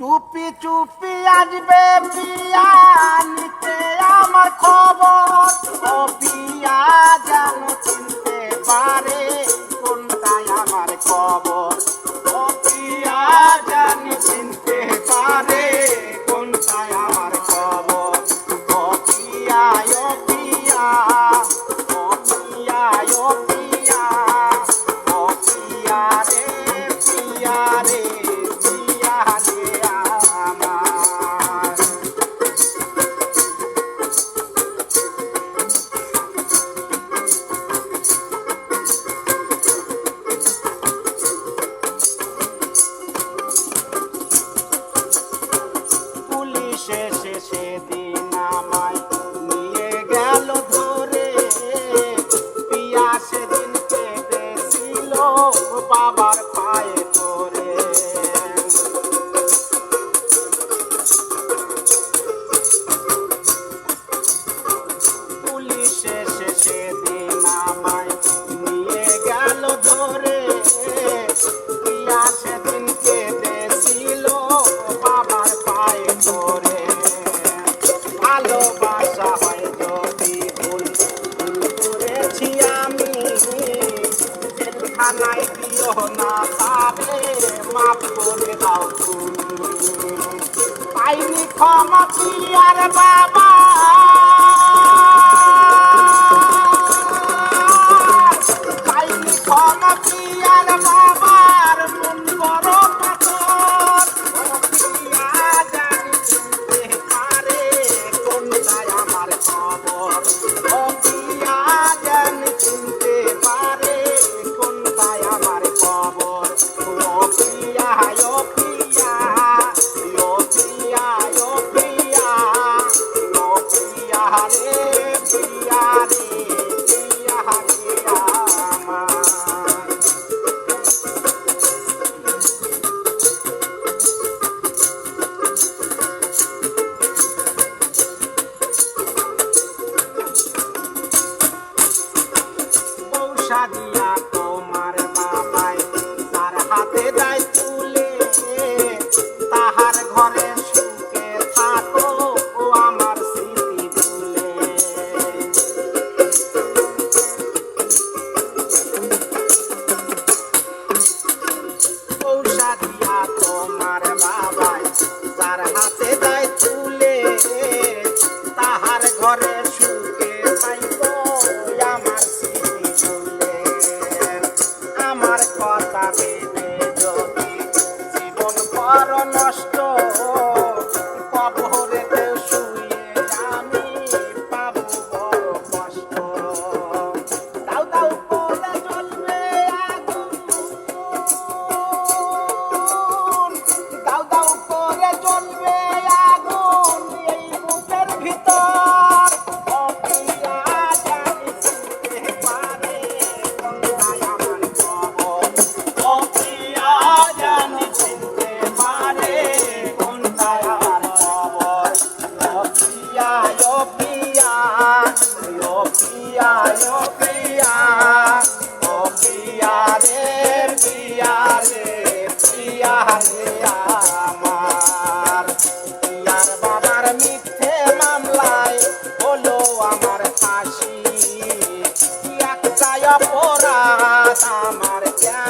চুপি চুপি আসবে পিয়া নিতে আমার খবর ও পিয়া জানো চিন্তা শেষে সেদিন আমায় নিয়ে গেল ধরে। পিয়া সেদিন কেঁদেছিল বাবার না পাবে মাফ করে দাও পাইনি ক্ষমা আর বাবা? 不呀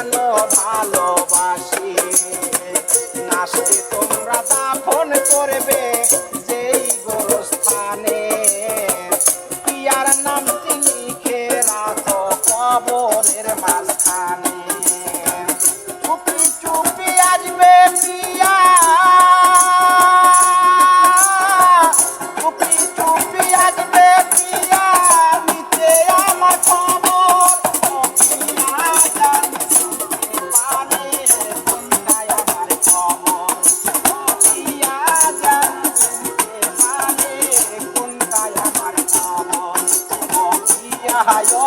কেন ভালোবাসি? নাচতে তোমরা দাফন করবে যেই গোরস্থানে। পিয়ার নামটি লিখে রাখো কবরের caiu